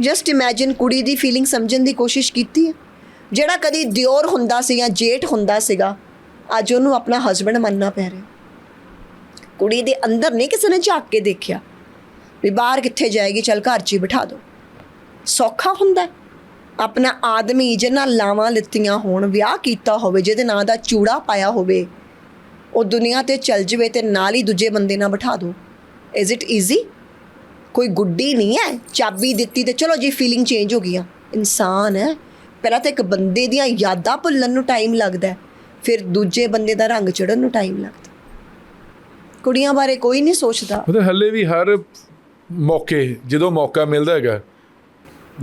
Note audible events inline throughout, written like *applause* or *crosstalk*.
Just imagine ਕੁੜੀ ਦੀ feeling ਸਮਝਣ ਦੀ ਕੋਸ਼ਿਸ਼ ਕੀਤੀ ਹੈ। ਜਿਹੜਾ ਕਦੀ ਦਿਓਰ ਹੁੰਦਾ ਸੀ ਜਾਂ ਜੇਠ ਹੁੰਦਾ ਸੀਗਾ, ਅੱਜ ਉਹਨੂੰ ਆਪਣਾ ਹਸਬੰਡ ਮੰਨਣਾ ਪੈ ਰਿਹਾ। ਕੁੜੀ ਦੇ ਅੰਦਰ ਨਹੀਂ ਕਿਸੇ ਨੇ ਝਾਕ ਕੇ ਦੇਖਿਆ। ਵੀ ਬਾਹਰ ਕਿੱਥੇ ਜਾਏਗੀ, ਚਲ ਘਰ 'ਚ ਹੀ ਬਿਠਾ ਦਿਓ ਸੌਖਾ ਹੁੰਦਾ ਆਪਣਾ ਆਦਮੀ ਜਿਹਨਾਂ ਲਾਵਾਂ ਲਿੱਤੀਆਂ ਹੋਣ, ਵਿਆਹ ਕੀਤਾ ਹੋਵੇ, ਜਿਹਦੇ ਨਾਂ ਦਾ ਚੂੜਾ ਪਾਇਆ ਹੋਵੇ, ਉਹ ਦੁਨੀਆ ਤੇ ਚੱਲ ਜਵੇ ਤੇ ਨਾਲ ਹੀ ਦੂਜੇ ਬੰਦੇ ਨਾਲ ਬਿਠਾ ਦਿਓ ਇਜ਼ ਇਟ ਈਜ਼ੀ ਕੋਈ ਗੁੱਡੀ ਨਹੀਂ ਹੈ ਚਾਬੀ ਦਿੱਤੀ ਤੇ ਚਲੋ ਜੀ ਫੀਲਿੰਗ ਚੇਂਜ ਹੋ ਗਈਆਂ ਇਨਸਾਨ ਹੈ। ਪਹਿਲਾਂ ਤਾਂ ਇੱਕ ਬੰਦੇ ਦੀਆਂ ਯਾਦਾਂ ਭੁੱਲਣ ਨੂੰ ਟਾਈਮ ਲੱਗਦਾ ਹੈ, ਫਿਰ ਦੂਜੇ ਬੰਦੇ ਦਾ ਰੰਗ ਚੜਨ ਨੂੰ ਟਾਈਮ ਲੱਗਦਾ ਕੁੜੀਆਂ ਬਾਰੇ ਕੋਈ ਨਹੀਂ ਸੋਚਦਾ। ਮਤਲਬ ਹੱਲੇ ਵੀ ਹਰ ਮੌਕੇ ਜਦੋਂ ਮੌਕਾ ਮਿਲਦਾ ਹੈਗਾ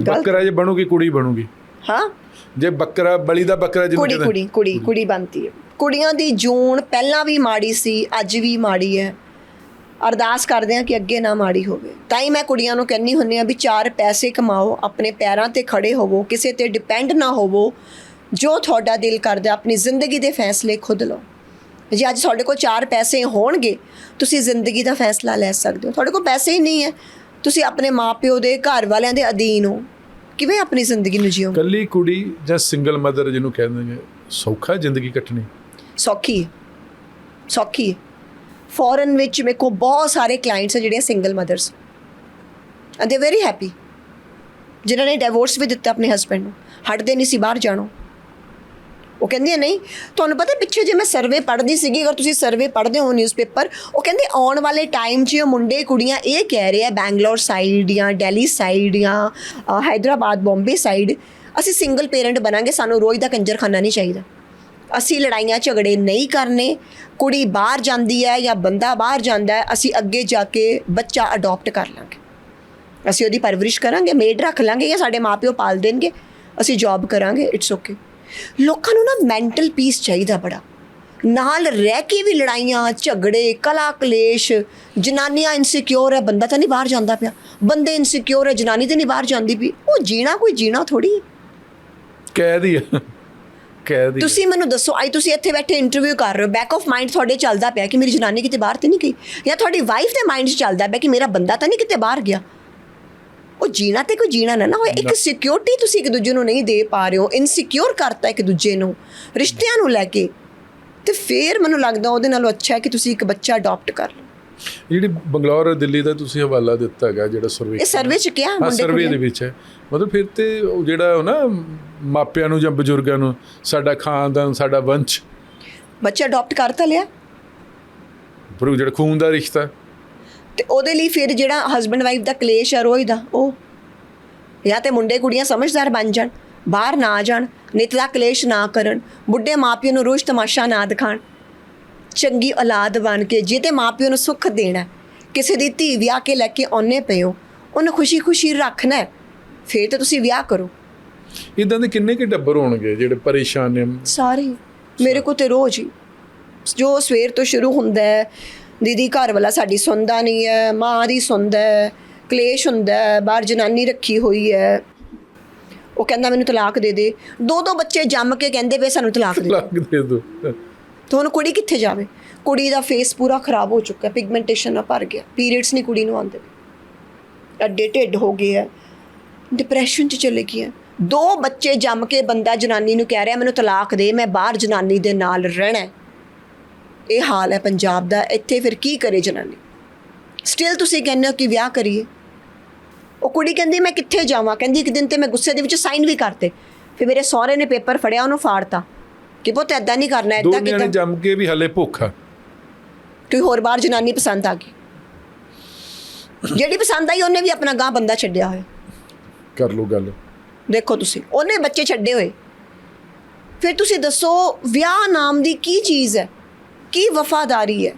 ਬੱਕਰਾ ਜੇ ਬਣੂਗੀ ਕੁੜੀ ਬਣੂਗੀ। ਹਾਂ। ਜੇ ਬੱਕਰਾ ਬਲੀ ਦਾ ਬੱਕਰਾ ਜਿਹਨੂੰ ਕੁੜੀ ਕੁੜੀ ਕੁੜੀ ਬਣਦੀ ਹੈ। ਕੁੜੀਆਂ ਦੀ ਜੂਨ ਪਹਿਲਾਂ ਵੀ ਮਾੜੀ ਸੀ ਅੱਜ ਵੀ ਮਾੜੀ ਹੈ। ਅਰਦਾਸ ਕਰਦੇ ਆ ਕਿ ਅੱਗੇ ਨਾ ਮਾੜੀ ਹੋਵੇ। ਤਾਂ ਹੀ ਮੈਂ ਕੁੜੀਆਂ ਨੂੰ ਕਹਿੰਨੀ ਹੁੰਨੀ ਆ ਵੀ ਚਾਰ ਪੈਸੇ ਕਮਾਓ ਆਪਣੇ ਪੈਰਾਂ ਤੇ ਖੜੇ ਹੋਵੋ ਕਿਸੇ ਤੇ ਡਿਪੈਂਡ ਨਾ ਹੋਵੋ ਜੋ ਤੁਹਾਡਾ ਦਿਲ ਕਰਦਾ ਆਪਣੀ ਜ਼ਿੰਦਗੀ ਦੇ ਫੈਸਲੇ ਖੁਦ ਲਓ। ਜੇ ਅੱਜ ਤੁਹਾਡੇ ਕੋਲ ਚਾਰ ਪੈਸੇ ਹੋਣਗੇ ਤੁਸੀਂ ਜ਼ਿੰਦਗੀ ਦਾ ਫੈਸਲਾ ਲੈ ਸਕਦੇ ਹੋ। ਤੁਹਾਡੇ ਕੋਲ ਪੈਸੇ ਹੀ ਨਹੀਂ ਹੈ। ਤੁਸੀਂ ਆਪਣੇ ਮਾਪਿਓ ਦੇ ਘਰ ਵਾਲਿਆਂ ਦੇ ਅਧੀਨ ਹੋ। ਕਿਵੇਂ ਆਪਣੀ ਜ਼ਿੰਦਗੀ ਨੂੰ ਜੀਓਗੇ ਕੱਲੀ ਕੁੜੀ ਜਾਂ ਸਿੰਗਲ ਮਦਰ ਜਿਹਨੂੰ ਕਹਿੰਦੇ ਨੇ ਸੌਖਾ ਜ਼ਿੰਦਗੀ ਕੱਟਣੀ? ਸੌਖੀ ਸੌਖੀ ਹੈ। ਫੋਰਨ ਵਿੱਚ ਮੇਰੇ ਕੋਲ ਬਹੁਤ ਸਾਰੇ ਕਲਾਇੰਟਸ ਹੈ ਜਿਹੜੀਆਂ single mothers and they very happy ਜਿਨ੍ਹਾਂ ਨੇ ਡਿਵੋਰਸ ਵੀ ਦਿੱਤਾ ਆਪਣੇ ਹਸਬੰਡ ਨੂੰ। ਹਟਦੇ ਨਹੀਂ ਸੀ ਬਾਹਰ ਜਾਣੋ। ਉਹ ਕਹਿੰਦੀ ਨਹੀਂ ਤੁਹਾਨੂੰ ਪਤਾ ਪਿੱਛੇ ਜੇ ਮੈਂ ਸਰਵੇ ਪੜ੍ਹਦੀ ਸੀਗੀ ਅਗਰ ਤੁਸੀਂ ਸਰਵੇ ਪੜ੍ਹਦੇ ਹੋ ਨਿਊਜ਼ਪੇਪਰ ਉਹ ਕਹਿੰਦੇ ਆਉਣ ਵਾਲੇ ਟਾਈਮ 'ਚ ਮੁੰਡੇ ਕੁੜੀਆਂ ਇਹ ਕਹਿ ਰਹੇ ਆ ਬੈਂਗਲੌਰ ਸਾਈਡ ਜਾਂ ਦਿੱਲੀ ਸਾਈਡ ਜਾਂ ਅ, ਹੈਦਰਾਬਾਦ ਬੰਬੇ ਸਾਈਡ ਅਸੀਂ ਸਿੰਗਲ ਪੇਰੈਂਟ ਬਣਾਂਗੇ ਸਾਨੂੰ ਰੋਜ਼ ਦਾ ਕੰਜਰਖਾਨਾ ਨਹੀਂ ਚਾਹੀਦਾ। ਅਸੀਂ ਲੜਾਈਆਂ ਝਗੜੇ ਨਹੀਂ ਕਰਨੇ, ਕੁੜੀ ਬਾਹਰ ਜਾਂਦੀ ਹੈ ਜਾਂ ਬੰਦਾ ਬਾਹਰ ਜਾਂਦਾ ਹੈ, ਅਸੀਂ ਅੱਗੇ ਜਾ ਕੇ ਬੱਚਾ ਅਡਾਪਟ ਕਰ ਲਾਂਗੇ। ਅਸੀਂ ਉਹਦੀ ਪਰਵਰਿਸ਼ ਕਰਾਂਗੇ ਮੇਡ ਰੱਖ ਲਾਂਗੇ ਜਾਂ ਸਾਡੇ ਮਾਪਿਓ ਪਾਲ ਦੇਣਗੇ, ਅਸੀਂ ਜੌਬ ਕਰਾਂਗੇ ਇਟਸ ਓਕੇ ਲੋਕਾਂ ਨੂੰ ਨਾ ਮੈਂਟਲ ਪੀਸ ਚਾਹੀਦਾ ਬੜਾ। ਨਾਲ ਰਹਿ ਕੇ ਵੀ ਲੜਾਈਆਂ, ਝਗੜੇ ਕਲਾ ਕਲੇਸ਼ ਜਨਾਨੀਆਂ ਇਨਸਿਕਿਉਰ ਹੈ, ਬੰਦਾ ਤਾਂ ਨਹੀਂ ਬਾਹਰ ਜਾਂਦਾ ਪਿਆ। ਬੰਦੇ ਇਨਸਿਕਿਉਰ ਹੈ, ਜਨਾਨੀ ਤੇ ਨਹੀਂ ਬਾਹਰ ਜਾਂਦੀ ਵੀ ਉਹ ਜੀਣਾ ਕੋਈ ਜੀਣਾ ਥੋੜੀ ਕਹਿ ਹੀ। ਆ ਕੈਦ ਹੀ ਆ। ਤੁਸੀਂ ਮੈਨੂੰ ਦੱਸੋ ਆਈ ਤੁਸੀਂ ਇੱਥੇ ਬੈਠੇ ਇੰਟਰਵਿਊ ਕਰ ਰਹੇ ਹੋ ਬੈਕ ਆਫ ਮਾਈਂਡ ਤੁਹਾਡੇ ਚੱਲਦਾ ਪਿਆ ਕਿ ਮੇਰੀ ਜਨਾਨੀ ਕਿਤੇ ਬਾਹਰ ਤੇ ਨਹੀਂ ਗਈ? ਜਾਂ ਤੁਹਾਡੀ ਵਾਈਫ ਦੇ ਮਾਈਂਡ 'ਚ ਚੱਲਦਾ ਪਿਆ ਕਿ ਮੇਰਾ ਬੰਦਾ ਤਾਂ ਨਹੀਂ ਕਿਤੇ ਬਾਹਰ ਗਿਆ? ਉਹ ਜੀਣਾ ਤੇ ਕੋਈ ਜੀਣਾ ਨਾ ਨਾ ਹੋਏ ਇੱਕ ਸਿਕਿਉਰਿਟੀ ਤੁਸੀਂ ਇੱਕ ਦੂਜੇ ਨੂੰ ਨਹੀਂ ਦੇ ਪਾ ਰਹੇ ਹੋ ਇਨਸਿਕਿਉਰ ਕਰਤਾ ਇੱਕ ਦੂਜੇ ਨੂੰ ਰਿਸ਼ਤਿਆਂ ਨੂੰ ਲੈ ਕੇ। ਤੇ ਫੇਰ ਮੈਨੂੰ ਲੱਗਦਾ ਉਹਦੇ ਨਾਲੋਂ ਅੱਛਾ ਹੈ ਕਿ ਤੁਸੀਂ ਇੱਕ ਬੱਚਾ ਅਡਾਪਟ ਕਰ ਲਓ। ਜਿਹੜੀ ਬੰਗਲੌਰ ਦਿੱਲੀ ਦਾ ਤੁਸੀਂ ਹਵਾਲਾ ਦਿੱਤਾ ਹੈਗਾ ਜਿਹੜਾ ਸਰਵੇ ਇਹ ਸਰਵੇ 'ਚ ਕਿਹਾ ਮੁੰਡੇ ਸਰਵੇ ਦੇ ਵਿੱਚ ਹੈ। ਮਤਲਬ ਫਿਰ ਤੇ ਉਹ ਜਿਹੜਾ ਉਹ ਨਾ ਮਾਪਿਆਂ ਨੂੰ ਜਾਂ ਬਜ਼ੁਰਗਾਂ ਨੂੰ ਸਾਡਾ ਖਾਨਦਾਨ ਸਾਡਾ ਵੰਸ਼। ਬੱਚਾ ਅਡਾਪਟ ਕਰ ਤਾਂ ਲਿਆ? ਪਰ ਉਹ ਜਿਹੜਾ ਖੂਨ ਦਾ ਰਿਸ਼ਤਾ। ਤੇ ਉਹਦੇ ਲਈ ਫਿਰ ਜਿਹੜਾ ਹਸਬੰਡ ਵਾਈਫ ਦਾ ਕਲੇਸ਼ ਹੈ ਰੋਜ਼ ਦਾ ਉਹ? ਜਾਂ ਤੇ ਮੁੰਡੇ ਕੁੜੀਆਂ ਸਮਝਦਾਰ ਬਣ ਜਾਣ ਬਾਹਰ ਨਾ ਜਾਣ ਨਿਤ ਦਾ ਕਲੇਸ਼ ਨਾ ਕਰਨ ਬੁੱਢੇ ਮਾਪਿਓ ਨੂੰ ਰੋਜ਼ ਤਮਾਸ਼ਾ ਨਾ ਦਿਖਾਣ। ਚੰਗੀ ਔਲਾਦ ਬਣ ਕੇ ਜਿਹਦੇ ਮਾਪਿਓ ਨੂੰ ਸੁੱਖ ਦੇਣਾ। ਕਿਸੇ ਦੀ ਧੀ ਵਿਆਹ ਕੇ ਲੈ ਕੇ ਆਉਨੇ ਹੋ ਉਹਨੂੰ ਖੁਸ਼ੀ-ਖੁਸ਼ੀ ਰੱਖਣਾ ਹੈ। ਫਿਰ ਤੇ ਤੁਸੀਂ ਵਿਆਹ ਕਰੋ। ਇਦਾਂ ਦੇ ਕਿੰਨੇ ਕਿ ਟੱਬਰ ਹੋਣਗੇ ਜਿਹੜੇ ਪਰੇਸ਼ਾਨ ਨੇ? ਸਾਰੇ ਮੇਰੇ ਕੋ ਤੇ ਰੋਜ਼ ਹੀ। ਜੋ ਸਵੇਰ ਤੋਂ ਸ਼ੁਰੂ ਹੁੰਦਾ ਹੈ ਦੀਦੀ ਘਰ ਵਾਲਾ ਸਾਡੀ ਸੁਣਦਾ ਨਹੀਂ ਹੈ ਮਾਂ ਦੀ ਸੁਣਦਾ ਹੈ ਕਲੇਸ਼ ਹੁੰਦਾ ਹੈ ਬਾਹਰ ਜਨਾਨੀ ਰੱਖੀ ਹੋਈ ਹੈ। ਉਹ ਕਹਿੰਦਾ ਮੈਨੂੰ ਤਲਾਕ ਦੇ ਦੇ। ਦੋ ਦੋ ਬੱਚੇ ਜੰਮ ਕੇ ਕਹਿੰਦੇ ਵੇ ਸਾਨੂੰ ਤਲਾਕ ਦੇ ਦੇ ਦੋ। ਤਾਂ ਹੁਣ ਕੁੜੀ ਕਿੱਥੇ ਜਾਵੇ? ਕੁੜੀ ਦਾ ਫੇਸ ਪੂਰਾ ਖਰਾਬ ਹੋ ਚੁੱਕਾ ਪਿਗਮੈਂਟੇਸ਼ਨ ਨਾਲ ਭਰ ਗਿਆ। ਪੀਰੀਅਡਸ ਨਹੀਂ ਕੁੜੀ ਨੂੰ ਆਉਂਦੇ। ਅੱਡੇ ਢਿੱਡ ਹੋ ਗਏ ਹੈ ਡਿਪਰੈਸ਼ਨ ਚ ਚਲੇ ਗਈ ਹੈ ਦੋ ਬੱਚੇ ਜੰਮ ਕੇ ਬੰਦਾ ਜਨਾਨੀ ਨੂੰ ਕਹਿ ਰਿਹਾ, ਮੈਨੂੰ ਤਲਾਕ ਦੇ, ਮੈਂ ਬਾਹਰ ਜਨਾਨੀ ਦੇ ਨਾਲ ਰਹਿਣਾ ਇਹ ਹਾਲ ਹੈ ਪੰਜਾਬ ਦਾ। ਇੱਥੇ ਫਿਰ ਕੀ ਕਰੇ ਜਨਾਨੀ? ਸਟਿਲ ਤੁਸੀਂ ਕਹਿੰਦੇ ਹੋ ਕਿ ਵਿਆਹ ਕਰੀਏ। ਉਹ ਕੁੜੀ ਕਹਿੰਦੀ, ਮੈਂ ਕਿੱਥੇ ਜਾਵਾਂ? ਕਹਿੰਦੀ, ਇੱਕ ਦਿਨ ਤੇ ਮੈਂ ਗੁੱਸੇ ਦੇ ਵਿੱਚ ਸਾਈਨ ਵੀ ਕਰਤੇ। ਫਿਰ ਮੇਰੇ ਸਹੁਰੇ ਨੇ ਪੇਪਰ ਫੜਿਆ, ਉਹਨੂੰ ਫਾੜਤਾ। ਕਿ ਪੁੱਤ ਐਦਾਂ ਨਹੀਂ ਕਰਨਾ ਐਦਾਂ ਨਿਆਣੇ ਕਿਦਾਂ? ਜੰਮ ਕੇ ਵੀ ਹਲੇ ਭੁੱਖ ਆ। ਕੋਈ ਹੋਰ ਬਾਹਰ ਜਨਾਨੀ ਪਸੰਦ ਆ ਗਈ। ਜਿਹੜੀ ਪਸੰਦ ਆਈ ਉਹਨੇ ਵੀ ਆਪਣਾ ਗਾਂ ਬੰਦਾ ਛੱਡਿਆ ਹੋਇਆ। ਕਰ ਲੋ ਗੱਲ। ਦੇਖੋ ਤੁਸੀਂ ਉਹਨੇ ਬੱਚੇ ਛੱਡੇ ਹੋਏ। ਫਿਰ ਤੁਸੀਂ ਦੱਸੋ ਵਿਆਹ ਨਾਮ ਦੀ ਕੀ ਚੀਜ਼ ਹੈ? ਕੀ ਵਫਾਦਾਰੀ ਹੈ?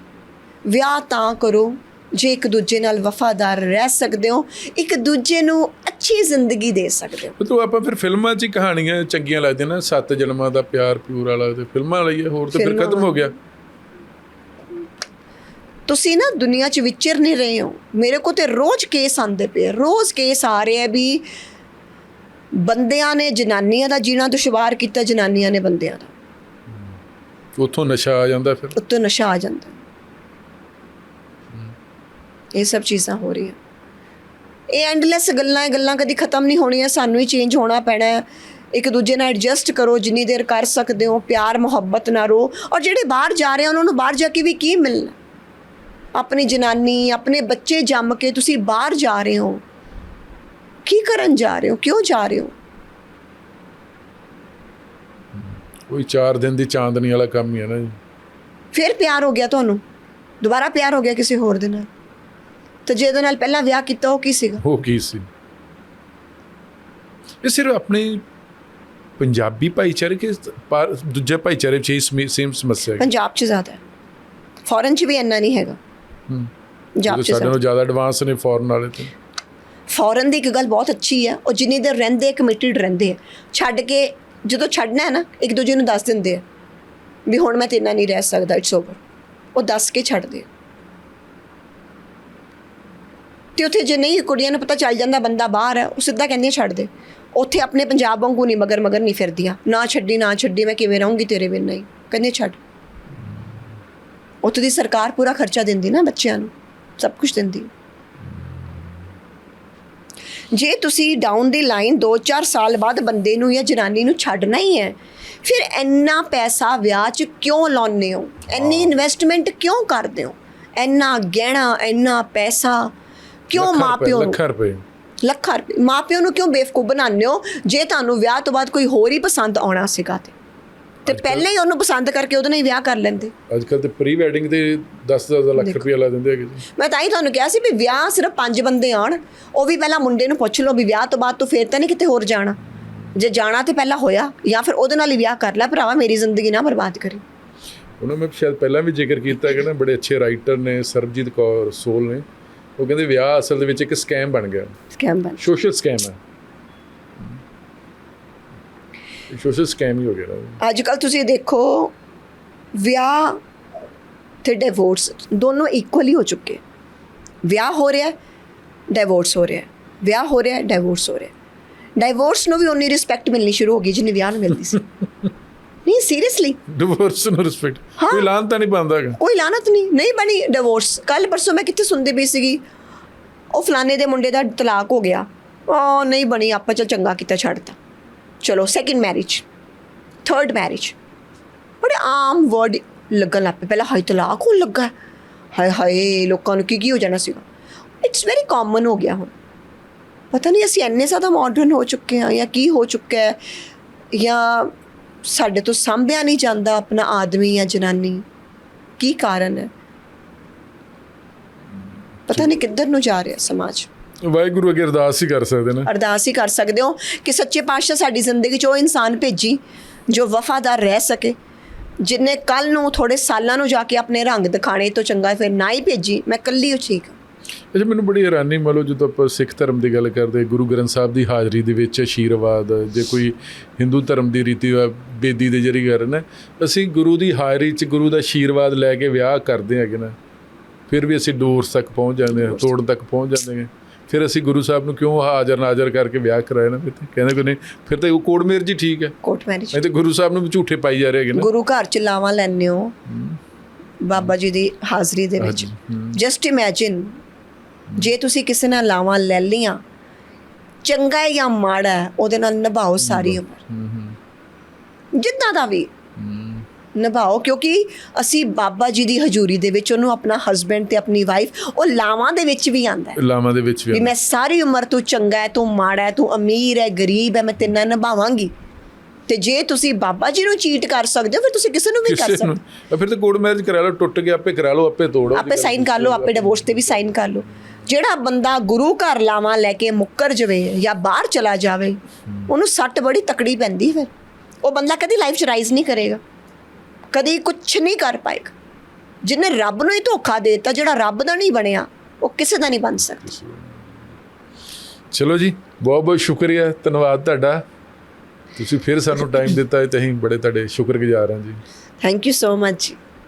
ਵਿਆਹ ਤਾਂ ਕਰੋ ਜੇ ਇੱਕ ਦੂਜੇ ਨਾਲ ਵਫਾਦਾਰ ਰਹਿ ਸਕਦੇ ਹੋ ਇੱਕ ਦੂਜੇ ਨੂੰ ਅੱਛੀ ਜ਼ਿੰਦਗੀ ਦੇ ਸਕਦੇ ਹੋ। ਮਤਲਬ ਆਪਾਂ ਫਿਰ ਫਿਲਮਾਂ 'ਚ ਕਹਾਣੀਆਂ ਚੰਗੀਆਂ ਲੱਗਦੀਆਂ ਨਾ ਸੱਤ ਜਨਮਾਂ ਦਾ ਪਿਆਰ ਪਿਊਰ ਵਾਲਾ ਤੇ ਫਿਲਮਾਂ ਹੈ ਹੋਰ ਤਾਂ ਫਿਰ ਖਤਮ ਹੋ ਗਿਆ। ਤੁਸੀਂ ਨਾ ਦੁਨੀਆ 'ਚ ਵਿਚਰ ਨਹੀਂ ਰਹੇ ਹੋ। ਮੇਰੇ ਕੋ ਤੇ ਰੋਜ਼ ਕੇਸ ਆਉਂਦੇ ਪਏ ਰੋਜ਼ ਕੇਸ ਆ ਰਹੇ ਆ ਵੀ ਬੰਦਿਆਂ ਨੇ ਜਨਾਨੀਆਂ ਦਾ ਜੀਣਾ ਦੁਸ਼ਵਾਰ ਕੀਤਾ ਜਨਾਨੀਆਂ ਨੇ ਬੰਦਿਆਂ ਦਾ। ਉੱਥੋਂ ਨਸ਼ਾ ਆ ਜਾਂਦਾ ਫਿਰ। ਉੱਤੋਂ ਨਸ਼ਾ ਆ ਜਾਂਦਾ। ਇਹ ਸਭ ਚੀਜ਼ਾਂ ਹੋ ਰਹੀਆਂ। ਇਹ ਐਂਡਲੈਸ ਗੱਲਾਂ ਇਹ ਗੱਲਾਂ ਕਦੀ ਖਤਮ ਨਹੀਂ ਹੋਣੀਆਂ ਸਾਨੂੰ ਹੀ ਚੇਂਜ ਹੋਣਾ ਪੈਣਾ ਹੈ। ਇੱਕ ਦੂਜੇ ਨਾਲ ਐਡਜਸਟ ਕਰੋ ਜਿੰਨੀ ਦੇਰ ਕਰ ਸਕਦੇ ਹੋ ਪਿਆਰ ਮੁਹੱਬਤ ਨਾਲ ਰਹੋ। ਔਰ ਜਿਹੜੇ ਬਾਹਰ ਜਾ ਰਹੇ ਆ ਉਹਨਾਂ ਨੂੰ ਬਾਹਰ ਜਾ ਕੇ ਵੀ ਕੀ ਮਿਲਣਾ? ਆਪਣੀ ਜਨਾਨੀ ਆਪਣੇ ਬੱਚੇ ਜੰਮ ਕੇ ਤੁਸੀਂ ਬਾਹਰ ਜਾ ਰਹੇ ਹੋ। ਕੀ ਕਰਨ ਜਾ ਰਹੇ ਹੋ? ਕਿਉਂ ਜਾ ਰਹੇ ਹੋ? ਕੋਈ 4 ਦਿਨ ਦੀ ਚਾਂਦਨੀ ਵਾਲਾ ਕੰਮ ਹੀ ਹੈ ਨਾ ਜੀ। ਫਿਰ ਪਿਆਰ ਹੋ ਗਿਆ ਤੁਹਾਨੂੰ? ਦੁਬਾਰਾ ਪਿਆਰ ਹੋ ਗਿਆ ਕਿਸੇ ਹੋਰ ਦੇ ਨਾਲ? ਤੇ ਜਿਹਦੇ ਨਾਲ ਪਹਿਲਾਂ ਵਿਆਹ ਕੀਤਾ ਉਹ ਕੀ ਸੀਗਾ? ਉਹ ਕੀ ਸੀ? ਇਹ ਸਿਰਫ ਆਪਣੇ ਪੰਜਾਬੀ ਭਾਈਚਾਰੇ ਕੇ ਪਰ ਦੂਜੇ ਭਾਈਚਾਰੇ ਚ ਹੀ ਸੇਮ ਸਮੱਸਿਆ ਹੈ ਪੰਜਾਬ 'ਚ ਜ਼ਿਆਦਾ ਹੈ। ਫੋਰਨ 'ਚ ਵੀ ਇੰਨਾ ਨਹੀਂ ਹੈਗਾ। ਹੂੰ। ਪੰਜਾਬ 'ਚ ਸਾਡੇ ਜ਼ਿਆਦਾ। ਨਾਲੋਂ ਜ਼ਿਆਦਾ ਐਡਵਾਂਸ ਨੇ ਫੋਰਨ ਵਾਲੇ ਤੇ। ਫੋਰਨ ਦੀ ਇੱਕ ਗੱਲ ਬਹੁਤ ਅੱਛੀ ਹੈ ਉਹ ਜਿੰਨੀ ਦੇਰ ਰਹਿੰਦੇ ਕਮਿਟਡ ਰਹਿੰਦੇ ਆ। ਛੱਡ ਕੇ ਜਦੋਂ ਛੱਡਣਾ ਹੈ ਨਾ ਇੱਕ ਦੂਜੇ ਨੂੰ ਦੱਸ ਦਿੰਦੇ ਆ ਵੀ ਹੁਣ ਮੈਂ ਤੇਰੇ ਨਾਲ ਨਹੀਂ ਰਹਿ ਸਕਦਾ ਇਟਸ ਓਵਰ ਉਹ ਦੱਸ ਕੇ ਛੱਡਦੇ ਆ। ਤੇ ਉੱਥੇ ਜੇ ਨਹੀਂ ਕੁੜੀਆਂ ਨੂੰ ਪਤਾ ਚੱਲ ਜਾਂਦਾ ਬੰਦਾ ਬਾਹਰ ਹੈ ਉਹ ਸਿੱਧਾ ਕਹਿੰਦੀਆਂ ਛੱਡ ਦੇ। ਉੱਥੇ ਆਪਣੇ ਪੰਜਾਬ ਵਾਂਗੂ ਨਹੀਂ ਮਗਰ ਮਗਰ ਨਹੀਂ ਫਿਰਦੀਆਂ। ਨਾ ਛੱਡੀ ਨਾ ਛੱਡੀ ਮੈਂ ਕਿਵੇਂ ਰਹੂੰਗੀ ਤੇਰੇ ਬਿਨ? ਨਹੀਂ। ਕਹਿੰਦੇ ਛੱਡ। ਉੱਥੇ ਦੀ ਸਰਕਾਰ ਪੂਰਾ ਖਰਚਾ ਦਿੰਦੀ ਨਾ ਬੱਚਿਆਂ ਨੂੰ। ਸਭ ਕੁਝ ਦਿੰਦੀ। ਜੇ ਤੁਸੀਂ ਡਾਊਨ ਦੀ ਲਾਈਨ 2-4 ਸਾਲ ਬਾਅਦ ਬੰਦੇ ਨੂੰ ਜਾਂ ਜਨਾਨੀ ਨੂੰ ਛੱਡਣਾ ਹੀ ਹੈ ਫਿਰ ਇੰਨਾ ਪੈਸਾ ਵਿਆਹ 'ਚ ਕਿਉਂ ਲਾਉਂਦੇ ਹੋ? ਇੰਨੀ ਇਨਵੈਸਟਮੈਂਟ ਕਿਉਂ ਕਰਦੇ ਹੋ? ਇੰਨਾ ਗਹਿਣਾ ਇੰਨਾ ਪੈਸਾ ਕਿਉਂ ਲੱਖਾਂ ਰੁਪਏ- ਮਾਪਿਓ ਨੂੰ? ਲੱਖਾਂ ਰੁਪਏ। ਲੱਖਾਂ ਰੁਪਏ। ਮਾਪਿਓ ਨੂੰ ਕਿਉਂ ਬੇਵਕੂਫ ਬਣਾਉਂਦੇ ਹੋ? ਜੇ ਤੁਹਾਨੂੰ ਵਿਆਹ ਤੋਂ ਬਾਅਦ ਕੋਈ ਹੋਰ ਹੀ ਪਸੰਦ ਆਉਣਾ ਸੀਗਾ ਤੇ। ਤੇ ਪਹਿਲਾਂ ਹੀ ਉਹਨੂੰ ਪਸੰਦ ਕਰਕੇ ਉਹਦੇ ਨਾਲ ਹੀ ਵਿਆਹ ਕਰ ਲੈਂਦੇ। ਅੱਜ ਕੱਲ ਤੇ ਪ੍ਰੀ ਵੈਡਿੰਗ ਤੇ 10-10 ਲੱਖ ਰੁਪਏ ਲਾ ਦਿੰਦੇ ਹੈਗੇ ਜੀ। ਮੈਂ ਤਾਂ ਹੀ ਤੁਹਾਨੂੰ ਕਿਹਾ ਸੀ ਵੀ ਵਿਆਹ ਸਿਰਫ ਪੰਜ ਬੰਦੇ ਆਣ ਉਹ ਵੀ ਪਹਿਲਾਂ ਮੁੰਡੇ ਨੂੰ ਪੁੱਛ ਲਓ ਵੀ ਵਿਆਹ ਤੋਂ ਬਾਅਦ ਤੂੰ ਫੇਰ ਤਾਂ ਨਹੀਂ ਕਿਤੇ ਹੋਰ ਜਾਣਾ। ਜੇ ਜਾਣਾ ਤੇ ਪਹਿਲਾਂ ਹੋਇਆ ਜਾਂ ਫਿਰ ਉਹਦੇ ਨਾਲ ਹੀ ਵਿਆਹ ਕਰ ਲੈ ਭਰਾਵਾ ਮੇਰੀ ਜ਼ਿੰਦਗੀ ਨਾ ਬਰਬਾਦ ਕਰੀ। ਉਹਨਾਂ ਮੈਂ ਸ਼ਾਇਦ ਪਹਿਲਾਂ ਵੀ ਜ਼ਿਕਰ ਕੀਤਾ ਕਿ ਨਾ ਬੜੇ ਅੱਛੇ ਰਾਈਟਰ ਨੇ ਸਰਬਜੀਤ ਕੌਰ ਸੋਲ ਨੇ। ਉਹ ਕਹਿੰਦੇ ਵਿਆਹ ਅਸਲ ਦੇ ਵਿੱਚ ਇੱਕ ਸਕੈਮ ਬਣ ਗਿਆ। ਸਕੈਮ ਬਣ ਸੋਸ਼ਲ ਸਕੈਮ ਹੈ। ਸੋਸ਼ਲ ਸਕੈਮ ਹੀ ਹੋ ਗਿਆ ਅੱਜ ਕੱਲ ਤੁਸੀਂ ਦੇਖੋ ਵਿਆਹ ਤੇ ਡਿਵੋਰਸ ਦੋਨੋਂ ਇਕੁਅਲੀ ਹੋ ਚੁੱਕੇ। ਵਿਆਹ ਹੋ ਰਿਹਾ ਡਿਵੋਰਸ ਹੋ ਰਿਹਾ। ਵਿਆਹ ਹੋ ਰਿਹਾ ਡਿਵੋਰਸ ਹੋ ਰਿਹਾ। ਡਿਵੋਰਸ ਨੂੰ ਵੀ ਉਨੀ ਰਿਸਪੈਕਟ ਮਿਲਣੀ ਸ਼ੁਰੂ ਹੋ ਗਈ ਜਿੰਨੀ ਵਿਆਹ ਨੂੰ ਮਿਲਦੀ ਸੀ। *laughs* ਸੀਰੀਅਸਲੀ ਡਿਵੋਰਸ ਨੂੰ ਰਿਸਪੈਕਟ ਕੋਈ ਲਾਂਤ ਤਾਂ ਨਹੀਂ ਹੈਗਾ। ਕੋਈ ਲਾਨਤ ਨਹੀਂ ਨਹੀਂ ਬਣੀ ਡਿਵੋਰਸ ਕੱਲ ਪਰਸੋਂ ਮੈਂ ਕਿੱਥੇ ਸੁਣਦੀ ਪਈ ਸੀਗੀ ਉਹ ਫਲਾਣੇ ਦੇ ਮੁੰਡੇ ਦਾ ਤਲਾਕ ਹੋ ਗਿਆ। ਉਹ ਨਹੀਂ ਬਣੀ ਆਪਾਂ ਚਲ ਚੰਗਾ ਕੀਤਾ ਛੱਡਤਾ ਚਲੋ ਸੈਕਿੰਡ ਮੈਰਿਜ ਥਰਡ ਮੈਰਿਜ ਬੜੇ ਆਮ ਵਰਡ ਲੱਗਣ ਲੱਗ ਪਏ। ਪਹਿਲਾਂ ਹਾਈ ਤਲਾਕ ਹੋਣ ਲੱਗਾ ਹਾਏ ਹਾਏ ਲੋਕਾਂ ਨੂੰ ਕੀ ਕੀ ਹੋ ਜਾਣਾ ਸੀਗਾ। ਇਟਸ ਵੈਰੀ ਕਾਮਨ ਹੋ ਗਿਆ ਹੁਣ। ਪਤਾ ਨਹੀਂ ਅਸੀਂ ਇੰਨੇ ਜ਼ਿਆਦਾ ਮਾਡਰਨ ਹੋ ਚੁੱਕੇ ਹਾਂ ਜਾਂ ਕੀ ਹੋ ਚੁੱਕਾ ਹੈ। ਜਾਂ ਸਾਡੇ ਤੋਂ ਸਾਂਭਿਆ ਨਹੀਂ ਜਾਂਦਾ ਆਪਣਾ ਆਦਮੀ ਜਾਂ ਜਨਾਨੀ। ਕੀ ਕਾਰਨ ਹੈ? ਪਤਾ ਨਹੀਂ ਕਿੱਧਰ ਨੂੰ ਜਾ ਰਿਹਾ ਸਮਾਜ। ਵਾਹਿਗੁਰੂ ਅੱਗੇ ਅਰਦਾਸ ਹੀ ਕਰ ਸਕਦੇ ਨੇ। ਅਰਦਾਸ ਹੀ ਕਰ ਸਕਦੇ ਹੋ ਕਿ ਸੱਚੇ ਪਾਤਸ਼ਾਹ ਸਾਡੀ ਜ਼ਿੰਦਗੀ 'ਚ ਉਹ ਇਨਸਾਨ ਭੇਜੀ ਜੋ ਵਫਾਦਾਰ ਰਹਿ ਸਕੇ ਜਿਨੇ ਕੱਲ ਨੂੰ ਥੋੜੇ ਸਾਲਾਂ ਨੂੰ ਜਾ ਕੇ ਆਪਣੇ ਰੰਗ ਦਿਖਾਣੇ ਤੋਂ ਚੰਗਾ ਫਿਰ ਨਾ ਹੀ ਭੇਜੀ। ਮੈਂ ਕੱਲੀ ਹੋ ਠੀਕ ਹਾਂ। ਅੱਛਾ ਮੈਨੂੰ ਬੜੀ ਹੈਰਾਨੀ ਮੰਨ ਲਓ ਜਦੋਂ ਆਪਾਂ ਸਿੱਖ ਧਰਮ ਦੀ ਗੱਲ ਕਰਦੇ ਗੁਰੂ ਗ੍ਰੰਥ ਸਾਹਿਬ ਦੀ ਹਾਜ਼ਰੀ ਦੇ ਵਿੱਚ ਆਸ਼ੀਰਵਾਦ ਜੇ ਕੋਈ ਹਿੰਦੂ ਧਰਮ ਦੀ ਰੀਤੀ ਵਾ ਬੇਦੀ ਦੇ ਜਰੀ ਕਰਨ ਅਸੀਂ ਗੁਰੂ ਦੀ ਹਾਜ਼ਰੀ 'ਚ ਗੁਰੂ ਦਾ ਆਸ਼ੀਰਵਾਦ ਲੈ ਕੇ ਵਿਆਹ ਕਰਦੇ ਹੈਗੇ ਨਾ। ਫਿਰ ਵੀ ਅਸੀਂ ਡੋਰਸ ਤੱਕ ਪਹੁੰਚ ਜਾਂਦੇ ਹਾਂ ਤੋੜ ਤੱਕ ਪਹੁੰਚ ਜਾਂਦੇ ਹਾਂ ਫਿਰ ਅਸੀਂ ਗੁਰੂ ਸਾਹਿਬ ਨੂੰ ਕਿਉਂ ਹਾਜ਼ਰ ਨਾਜ਼ਰ ਕਰਕੇ ਵਿਆਹ ਕਰਾਇਆ ਨਾ ਫਿਰ ਕਹਿੰਦੇ ਕੋਈ ਨਹੀਂ ਫਿਰ ਤਾਂ ਉਹ ਕੋੜ ਮੇਰ ਜੀ ਠੀਕ ਹੈ। ਕੋਰਟ ਮੈਰਿਜ ਨਹੀਂ ਤੇ ਗੁਰੂ ਸਾਹਿਬ ਨੂੰ ਵੀ ਝੂਠੇ ਪਾਈ ਜਾ ਰਹੇ ਹੈਗੇ ਨਾ। ਗੁਰੂ ਘਰ ਚ ਲਾਵਾਂ ਲੈਣੇ ਹੋ ਬਾਬਾ ਜੀ ਦੀ ਹਾਜ਼ਰੀ ਦੇ ਵਿੱਚ। ਜਸਟ ਇਮੇਜਿਨ ਜੇ ਤੁਸੀਂ ਕਿਸੇ ਨਾਲ ਲਾਵਾਂ ਲੈ ਲੀਆਂ ਚੰਗਾ ਹੈ ਜਾਂ ਮਾੜਾ ਹੈ ਉਹਦੇ ਨਾਲ ਨਿਭਾਓ ਸਾਰੀ ਉਮਰ। ਜਿੱਦਾਂ ਦਾ ਵੀ ਨਿਭਾਓ ਕਿਉਂਕਿ ਅਸੀਂ ਬਾਬਾ ਜੀ ਦੀ ਹਜ਼ੂਰੀ ਦੇ ਵਿੱਚ ਉਹਨੂੰ ਆਪਣਾ ਹਸਬੈਂਡ ਤੇ ਆਪਣੀ ਵਾਈਫ ਉਹ ਲਾਵਾਂ ਦੇ ਵਿੱਚ ਵੀ ਆਂਦਾ ਹੈ। ਲਾਵਾਂ ਦੇ ਵਿੱਚ ਵੀ ਵੀ ਮੈਂ ਸਾਰੀ ਉਮਰ ਤੂੰ ਚੰਗਾ ਹੈ ਤੂੰ ਮਾੜਾ ਹੈ ਤੂੰ ਅਮੀਰ ਹੈ ਗਰੀਬ ਹੈ ਮੈਂ ਤੇਰੇ ਨਾਲ ਨਿਭਾਵਾਂਗੀ। ਤੇ ਜੇ ਤੁਸੀਂ ਬਾਬਾ ਜੀ ਨੂੰ ਚੀਟ ਕਰ ਸਕਦੇ ਹੋ ਫਿਰ ਤੁਸੀਂ ਕਿਸੇ ਨੂੰ ਵੀ ਕਰ ਸਕਦੇ ਆ ਫਿਰ ਤਾਂ ਕੋਰਟ ਮੈਰਿਜ ਕਰਾ ਲਓ ਟੁੱਟ ਗਿਆ ਆਪੇ ਕਰਾ ਲਓ ਆਪੇ ਤੋੜੋ। ਆਪੇ ਸਾਈਨ ਕਰ ਲਓ ਆਪੇ ਡਿਵੋਰਸ ਤੇ ਵੀ ਸਾਈਨ ਕਰ ਲਓ। ਜਿਹੜਾ ਬੰਦਾ ਗੁਰੂ ਘਰ ਲਾਵਾਂ ਲੈ ਕੇ ਮੁੱਕਰ ਜਵੇ ਜਾਂ ਬਾਹਰ ਚਲਾ ਜਾਵੇ ਉਹਨੂੰ ਸੱਟ ਬੜੀ ਤਕੜੀ ਪੈਂਦੀ ਫਿਰ। ਉਹ ਬੰਦਾ ਕਦੀ ਲਾਈਫ 'ਚ ਰਾਈਜ਼ ਨਹੀਂ ਕਰੇਗਾ। ਕਦੀ ਕੁਝ ਨਹੀਂ ਕਰ ਪਾਏਗਾ। ਜਿਹਨੇ ਰੱਬ ਨੂੰ ਹੀ ਧੋਖਾ ਦੇ ਦਿੱਤਾ ਜਿਹੜਾ ਰੱਬ ਦਾ ਨਹੀਂ ਬਣਿਆ ਉਹ ਕਿਸੇ ਦਾ ਨਹੀਂ ਬਣ ਸਕਦਾ। ਚਲੋ ਜੀ ਬਹੁਤ ਬਹੁਤ ਸ਼ੁਕਰੀਆ ਧੰਨਵਾਦ ਤੁਹਾਡਾ। ਤੁਸੀਂ ਫਿਰ ਸਾਨੂੰ ਟਾਈਮ ਦਿੱਤਾ ਤੇ ਅਸੀਂ ਬੜੇ ਤੁਹਾਡੇ ਸ਼ੁਕਰਗੁਜ਼ਾਰ ਹਾਂ ਜੀ। Thank you so much